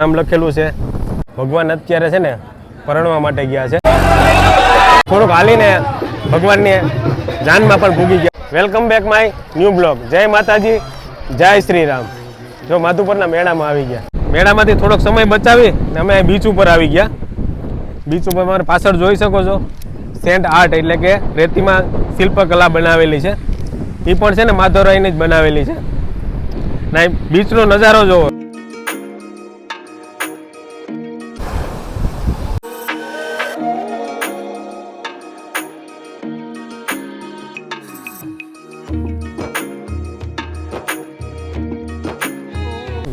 નામ લખેલું છે. ભગવાન અત્યારે છે ને પરણવા માટે ગયા છે. થોડુંક હાલીને ભગવાનની જાનમાં પણ ભૂગી ગયા. Welcome back my new blog જય માતાજી, જય શ્રી રામ જો માધુપરના મેળામાં આવી ગયા. મેળામાંથી થોડોક સમય બચાવી ને અમે બીચ ઉપર આવી ગયા. બીચ ઉપર મારે પાછળ જોઈ શકો છો. સેન્ટ આર્ટ એટલે કે રેતીમાં શિલ્પકલા બનાવેલી છે. એ પણ છે ને માધવરાયની જ બનાવેલી છે. ના બીચનો નજારો જોવો.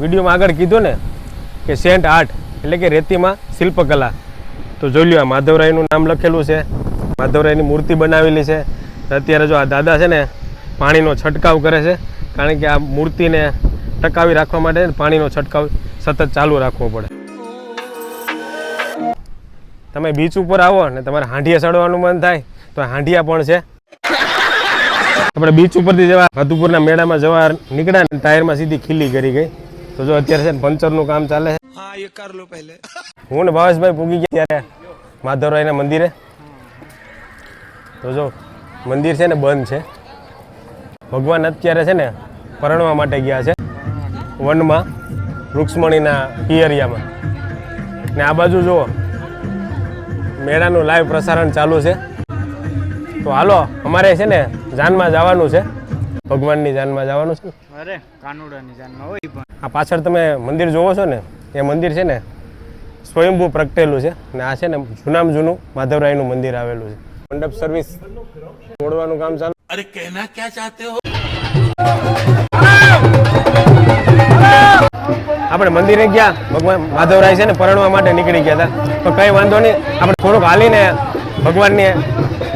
વિડીયોમાં આગળ કીધું ને કે સેન્ટ આર્ટ એટલે કે રેતીમાં શિલ્પકલા. તો જોઈ લ્યો, આ માધવરાયનું નામ લખેલું છે. માધવરાયની મૂર્તિ બનાવેલી છે. અત્યારે જો આ દાદા છે ને પાણીનો છંટકાવ કરે છે, કારણ કે આ મૂર્તિને ટકાવી રાખવા માટે પાણીનો છંટકાવ સતત ચાલુ રાખવો પડે. તમે બીચ ઉપર આવો ને તમારે હાંડિયા ચડવાનું મન થાય, તો હાંડિયા પણ છે. આપણે બીચ ઉપરથી જવા મધુપુરના મેળામાં જવા નીકળ્યા ને, ટાયરમાં સીધી ખીલી કરી ગઈ. તો જો અત્યારે છે ને પંચરનું કામ ચાલે છે. હા એ કર લો પહેલે. હું ને ભાવેશભાઈ પૂગી ગયા ત્યારે માધવરાયના મંદિરે. તો જો મંદિર છે ને બંધ છે. ભગવાન અત્યારે છે ને પરણવા માટે ગયા છે. વનમાં રૂક્ષ્મણીના પિયરિયામાં. ને આ બાજુ જુઓ મેળાનું લાઈવ પ્રસારણ ચાલુ છે. તો હાલો અમારે છે ને જાનમાં જવાનું છે. ભગવાનની જાનમાં જવાનું છે? અરે કાનુડાની જાનમાં હોય પણ. આ પાછળ તમે મંદિર જોવો છો ને એ મંદિર છે ને સ્વયંભૂ પ્રગટેલું છે. ને આ છે ને જૂનામ જૂનું માધવરાયનું મંદિર આવેલું છે. મંડપ સર્વિસ તોડવાનું કામ ચાલુ. અરે કહેના ક્યાં ચાહતે હો? આપણે મંદિરે ગયા ભગવાન માધવરાય છે ને પરણવા માટે નીકળી ગયા હતા. તો કઈ વાંધો નહીં આપણે થોડુંક હાલીને ભગવાનની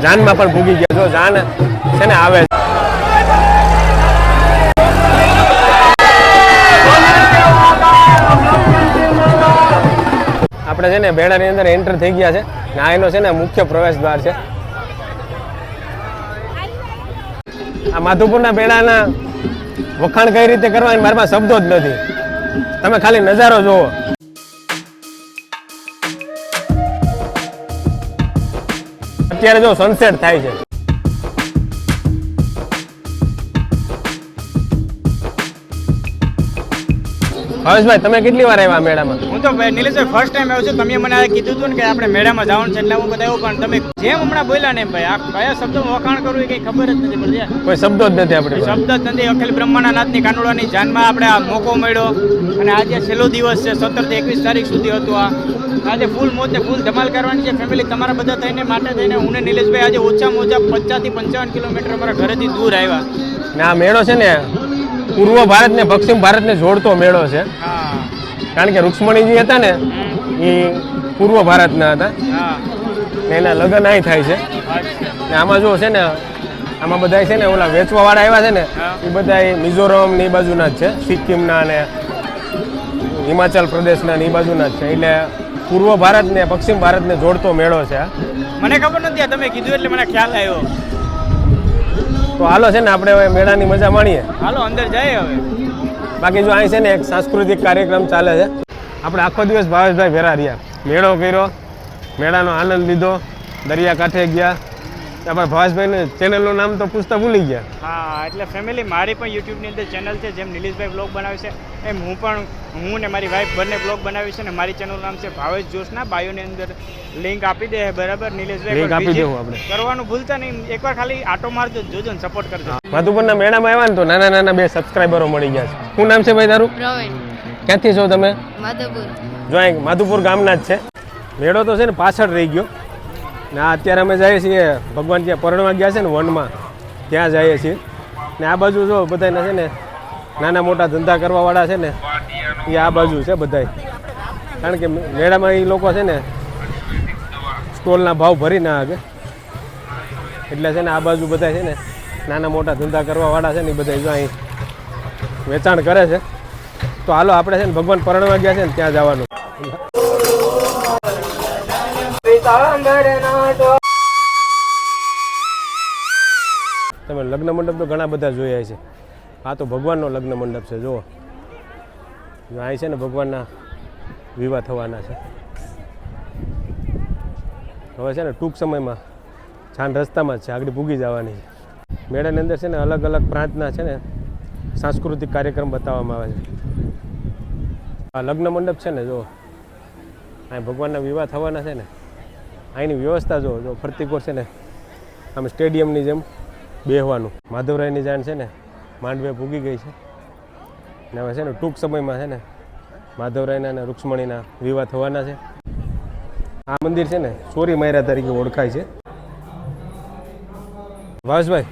જાનમાં પણ ભૂગી ગયા. જો જાન છે ને આવે છે. આપણે છે ને બેડાની અંદર એન્ટર થઈ ગયા છે ને આ એનો છે ને મુખ્ય પ્રવેશ દ્વાર છે. આ માધુપુરના બેડાના વખાણ કઈ રીતે કરવા એ મારામાં શબ્દો જ નથી. તમે ખાલી નજારો જોવો અત્યારે જો સનસેટ થાય છે. હરેશભાઈ તમે કેટલી વાર આવ્યા મેળામાં? હું તો ભાઈ નિલેશભાઈ ફર્સ્ટ ટાઈમ આવ્યો છું. તમે મને આ કીધું હતું ને કે આપણે મેળામાં જવાનું છે એટલે હું બતાવ્યું પણ તમે જેમ હમણાં બોલ્યા ને ભાઈ આ કયા શબ્દો વખાણ કરવું એ કંઈ ખબર જ નથી પડતી કોઈ શબ્દો જ નથી આપણે શબ્દ જ નથી. અખિલ બ્રહ્માના નાથની કાનુડાની જાનમાં આપણે આ મોકો મળ્યો. અને આજે છેલ્લો દિવસ છે સત્તરથી એકવીસ તારીખ સુધી હતું આ. આજે ફૂલ મોજ ને ફૂલ ધમાલ કરવાની છે. ફેમિલી તમારા બધા થઈને માટે થઈને હું ને નિલેશભાઈ આજે ઓછામાં ઓછા પચાસથી પંચાવન કિલોમીટર અમારા ઘરેથી દૂર આવ્યા. ને આ મેળો છે ને પૂર્વ ભારત ને પશ્ચિમ ભારતને જોડતો મેળો છે. કારણ કે રૂક્ષ્મણીજી હતા ને એ પૂર્વ ભારતના હતા. એના લગ્ન અહીં થાય છે. ને આમાં જો છે ને આમાં બધા છે ને ઓલા વેચવા વાળા આવ્યા છે ને એ બધા મિઝોરમ ને એ બાજુના જ છે. સિક્કિમના ને હિમાચલ પ્રદેશના ને એ બાજુના જ છે. એટલે પૂર્વ ભારત ને પશ્ચિમ ભારતને જોડતો મેળો છે મને ખબર નથી તમે કીધું એટલે મને ખ્યાલ આવ્યો. તો હાલો છે ને આપણે હવે મેળાની મજા માણીએ. હાલો અંદર જઈએ હવે. બાકી જો અહીં છે ને એક સાંસ્કૃતિક કાર્યક્રમ ચાલે છે. આપણે આખો દિવસ ભાવેશભાઈ ભેરા રહ્યા. મેળો કર્યો મેળાનો આનંદ લીધો દરિયા કાંઠે ગયા. આપણા ભાવેશભાઈને ચેનલનું નામ તો પૂછતા ભૂલી ગયા. હા એટલે ફેમિલી મારી પણ યુટ્યુબની અંદર ચેનલ છે જેમ નિલેશભાઈ બ્લોગ બનાવે છે એમ હું પણ હું ને મારી વાઈફ બંને બ્લોગ બનાવી છે ને મારી ચેનલનું નામ છે ભાવેશ જોશના. બાયોની અંદર લિંક આપી દે બરાબર? નિલેશભાઈ લિંક આપી દેવું આપણે. કરવાનું ભૂલતા નહીં. એકવાર ખાલી આટો મારજો જોજો ને સપોર્ટ કરજો. માધુપુરના મેળામાં આવ્યા ને તો નાના નાના બે સબસ્ક્રાઈબરો મળી ગયા છે. શું નામ છે ભાઈ તારું? ક્યાંથી છો તમે? માધુપુર જો અહીં માધુપુર ગામના જ છે. મેળો તો છે ને પાછળ રહી ગયો. ને અત્યારે અમે જઈએ છીએ, ભગવાન ત્યાં પરણવા ગયા છે ને વનમાં, ત્યાં જઈએ છીએ. ને આ બાજુ જો બધાને છે ને, નાના મોટા ધંધા કરવાવાળા છે ને, એ આ બાજુ છે બધાય. કારણ કે મેળામાં એ લોકો છે ને, સ્ટોલના ભાવ ભરી ના આવે એટલે છે ને આ બાજુ બધા છે ને, નાના મોટા ધંધા કરવાવાળા છે ને એ બધા જો અહીં વેચાણ કરે છે. તો હાલો આપણે છે ને ભગવાન પરણવા ગયા છે ને, ત્યાં જવાનું. તમે લગ્ન મંડપ તો ઘણા બધા જોયા છે. આ તો ભગવાનનો લગ્ન મંડપ છે, જુઓ. અહીં છે ને ભગવાનના વિવાહ થવાના છે. હવે છે ને ટૂંક સમયમાં છાન રસ્તામાં જ છે, આગળ પૂગી જવાની છે. મેળાની અંદર છે ને અલગ અલગ પ્રાંતના છે ને સાંસ્કૃતિક કાર્યક્રમ બતાવવામાં આવે છે. આ લગ્ન મંડપ છે ને જો અહીં ભગવાનના વિવાહ થવાના છે ને. અહીંની વ્યવસ્થા જો જો ફરતી છે ને, આમ સ્ટેડિયમની જેમ બેહવાનું. માધવરાયની જાણ છે ને, માંડવે ભૂગી ગઈ છે. ને હવે છે ને, ટૂંક સમયમાં છે ને, માધવરાયના અને રૂક્ષ્મણીના વિવાહ થવાના છે. આ મંદિર છે ને ચોરી માયરા તરીકે ઓળખાય છે. ભાવેશભાઈ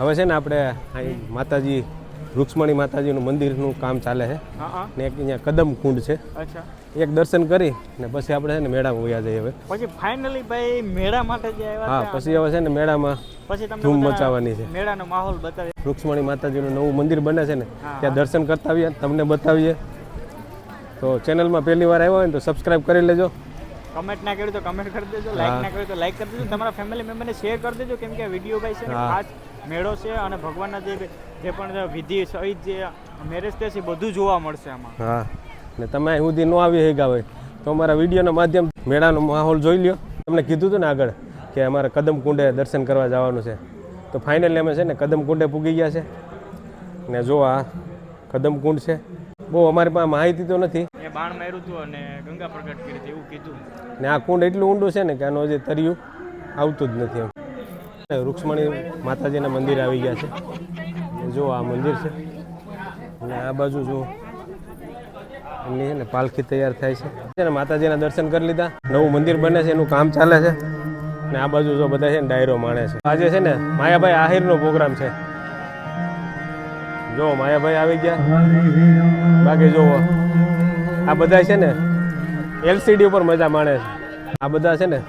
હવે છે ને આપણે અહીં માતાજી રૂક્ષ્મણી માતાજીનું મંદિરનું કામ ચાલે છે. ને એક અહીંયા કદમ કુંડ છે. એક દર્શન કરી ને પછી આપણે છે ને મેળામાં વયા જઈએ હવે. પછી ફાઇનલી ભાઈ મેળા માટે જે આવ્યા હા પછી હવે છે ને મેળામાં પછી તમને ધૂમ મચાવવાની છે. મેળાનો માહોલ બતાવે રૂક્ષ્મણી માતાજીનું નવું મંદિર બને છે ને ત્યાં દર્શન કરતા આવીએ તમને બતાવીએ. તો ચેનલમાં પહેલી વાર આવ્યા હોય ને તો સબસ્ક્રાઇબ કરી લેજો. કમેન્ટ ના કર્યું તો કમેન્ટ કરી દેજો લાઈક ના કર્યું તો લાઈક કરી દેજો. તમારા ફેમિલી મેમ્બરને શેર કરી દેજો કેમ કે વીડિયો ભાઈ છે ને ખાસ મેળો છે અને ભગવાનના જે જે પણ વિધિ સહિત જે મેરેજ છે એ બધું જોવા મળશે આમાં. હા. ને તમે અહીં સુધી ન આવી શક્યા હોય તો અમારા વિડીયોના માધ્યમ મેળાનો માહોલ જોઈ લ્યો. તમને કીધું હતું ને આગળ કે અમારે કદમ કુંડે દર્શન કરવા જવાનું છે. તો ફાઇનલી અમે છે ને કદમ કુંડે પૂગી ગયા છે. ને જો આ કદમ કુંડ છે. બહુ અમારી પાસે માહિતી તો નથી. બાણ માર્યું હતું અને ગંગા પ્રગટ કરી હતી એવું કીધું. ને આ કુંડ એટલું ઊંડું છે ને કે આનું જે તર્યું આવતું જ નથી એમ. રૂક્ષ્મણી માતાજીના મંદિર આવી ગયા છે. જો આ મંદિર છે. અને આ બાજુ જો એમની ને પાલખી તૈયાર થાય છે. છે ને માતાજીના દર્શન કરી લીધા. નવું મંદિર બને છે, એનું કામ ચાલે છે. ને આ બાજુ જો બધા છે ને ડાયરો માણે છે. આજે છે ને માયાભાઈ આહિરનો પ્રોગ્રામ છે. જો માયાભાઈ આવી ગયા. બાકી જુઓ આ બધા છે ને એલસીડી ઉપર મજા માણે છે. આ બધા છે ને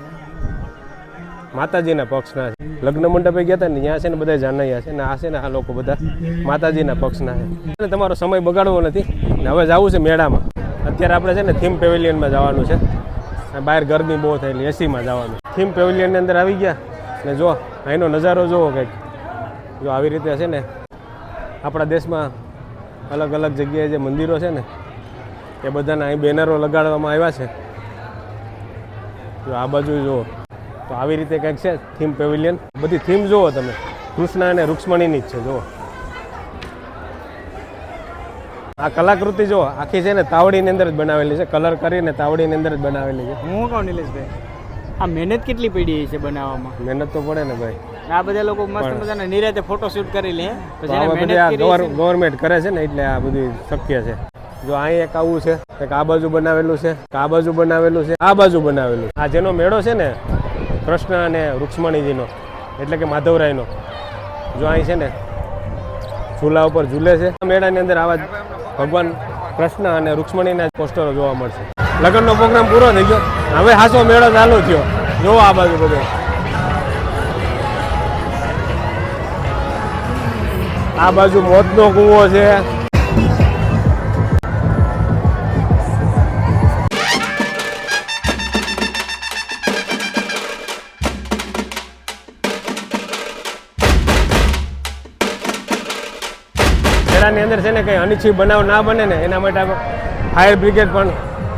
માતાજીના પક્ષના છે. લગ્ન મંડપે ગયા હતા ને, ત્યાં છે ને બધા જાનૈયા છે ને, આ છે ને આ લોકો બધા માતાજીના પક્ષના છે. અને તમારો સમય બગાડવો નથી. ને હવે જવું છે મેળામાં. અત્યારે આપણે છે ને થીમ પેવેલિયનમાં જવાનું છે. બહાર ગરમી બહુ થયેલી, એસીમાં જવાનું. થીમ પેવેલિયનની અંદર આવી ગયા. ને જો, અહીંનો નજારો જુઓ કંઈક. જો આવી રીતે છે ને, આપણા દેશમાં અલગ અલગ જગ્યાએ જે મંદિરો છે ને, એ બધાના અહીં બેનરો લગાડવામાં આવ્યા છે. જો આ બાજુ જુઓ. આવી રીતે કંઈક છે થીમ પેવિલિયન બધી થીમ જુઓ તમે. કૃષ્ણ અને રૂક્ષ્મણીની જ છે જુઓ. આ કલાકૃતિ જો આખી છે ને તાવડીની અંદર જ બનાવેલી છે. કલર કરીને તાવડીની અંદર જ બનાવેલી છે. હું કહું નિલેશભાઈ? આ મહેનત કેટલી પડી છે બનાવવામાં? મહેનત તો પડે ને ભાઈ. આ બધા લોકો મસ્ત મજાના નિરાતે ફોટો શૂટ કરી લે. પછી. ગવર્મેન્ટ કરે છે. ને એટલે આ બધું શક્ય છે. જો અહીં એક આવું છે એક આ બાજુ બનાવેલું છે આ બાજુ બનાવેલું છે આ બાજુ બનાવેલું આ જેનો મેળો છે ને કૃષ્ણ અને રૂક્ષ્મણીજીનો, એટલે કે માધવરાયનો. જો અહીં છે ને ઝૂલા ઉપર ઝૂલે છે. મેળાની અંદર આવા ભગવાન કૃષ્ણ અને રૂક્ષ્મણીના પોસ્ટરો જોવા મળશે. લગ્નનો પ્રોગ્રામ પૂરો થઈ ગયો. હવે હાસો મેળો ચાલુ થયો. જોવો આ બાજુ બધો. આ બાજુ મોતનો કૂવો છે. ખેડાની અંદર છે ને કંઈ અનિચ્છિત બનાવ ના બને ને એના માટે ફાયર બ્રિગેડ પણ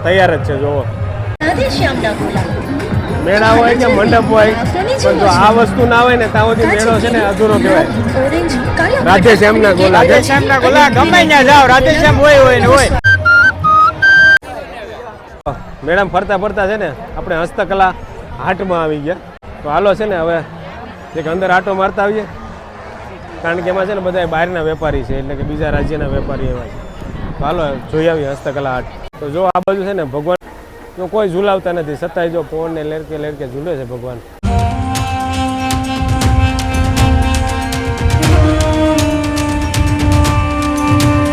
તૈયાર જ છે જોવો મેળા હોય કે મંડપ હોય પણ જો આ વસ્તુ ના હોય ને ત્યાં સુધી મેળો છે ને અધૂરો કહેવાય. ઓરેન્જ કાલા રાધે શ્યામના ગોલા છે રાધેશ્યામના ગોલા ગમે ત્યાં જાઓ રાધેશ્યામ હોય હોય ને હોય. મેડમ ફરતા ફરતા છે ને આપણે હસ્તકલા હાટમાં આવી ગયા. તો હાલો છે ને હવે એક અંદર આટો મારતા આવીએ. કારણ કે એમાં છે ને બધા બહારના વેપારી છે, એટલે કે બીજા રાજ્યના વેપારી એવા છે. હાલો, જોઈ આવીએ હસ્તકલા આર્ટ. તો જો આ બાજુ છે ને ભગવાન કોઈ ઝુલાવતા નથી છતાંય જો પવનને લેરકે લેરકે ઝૂલે છે ભગવાન.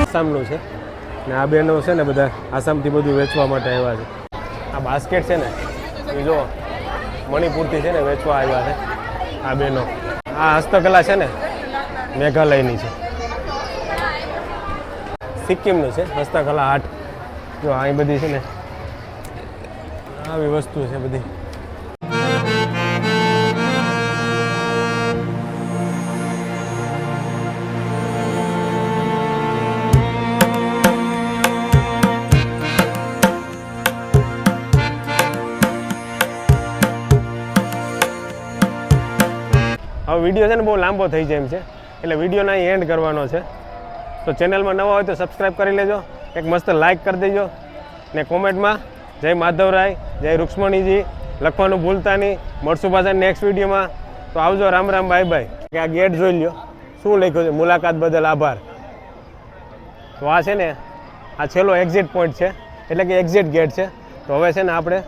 આસામનું છે. ને આ બેનો છે ને બધા આસામથી બધું વેચવા માટે આવ્યા છે. આ બાસ્કેટ છે ને, એ જો મણિપુરથી છે ને વેચવા આવ્યા છે આ બેનો. આ હસ્તકલા છે ને મેઘાલયની છે. સિક્કિમનું છે, હસ્તકલા આર્ટ. જો આ બધી છે ને, આવી વસ્તુ છે બધી. હવે વીડિયો છે ને બહુ લાંબો થઈ જાય એમ છે. એટલે વિડીયોના અહીં એન્ડ કરવાનો છે. તો ચેનલમાં નવા હોય તો સબસ્ક્રાઈબ કરી લેજો. એક મસ્ત લાઇક કરી દેજો. ને કોમેન્ટમાં જય માધવરાય જય રૂક્ષ્મણીજી, લખવાનું ભૂલતા નહીં. મળશું પાછા નેક્સ્ટ વિડીયોમાં. તો આવજો રામ રામ બાય બાય કે આ ગેટ જોઈ લ્યો. શું લખ્યું છે? મુલાકાત બદલ આભાર. તો આ છે ને, આ છેલ્લો એક્ઝિટ પોઈન્ટ છે. એટલે કે એક્ઝિટ ગેટ છે. તો હવે છે ને આપણે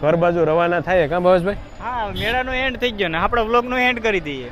ઘર બાજુ રવાના થાય કાં ભાવેશભાઈ? હા, મેળાનો એન્ડ થઈ ગયો ને. આપણે વ્લોગનો એન્ડ કરી દઈએ.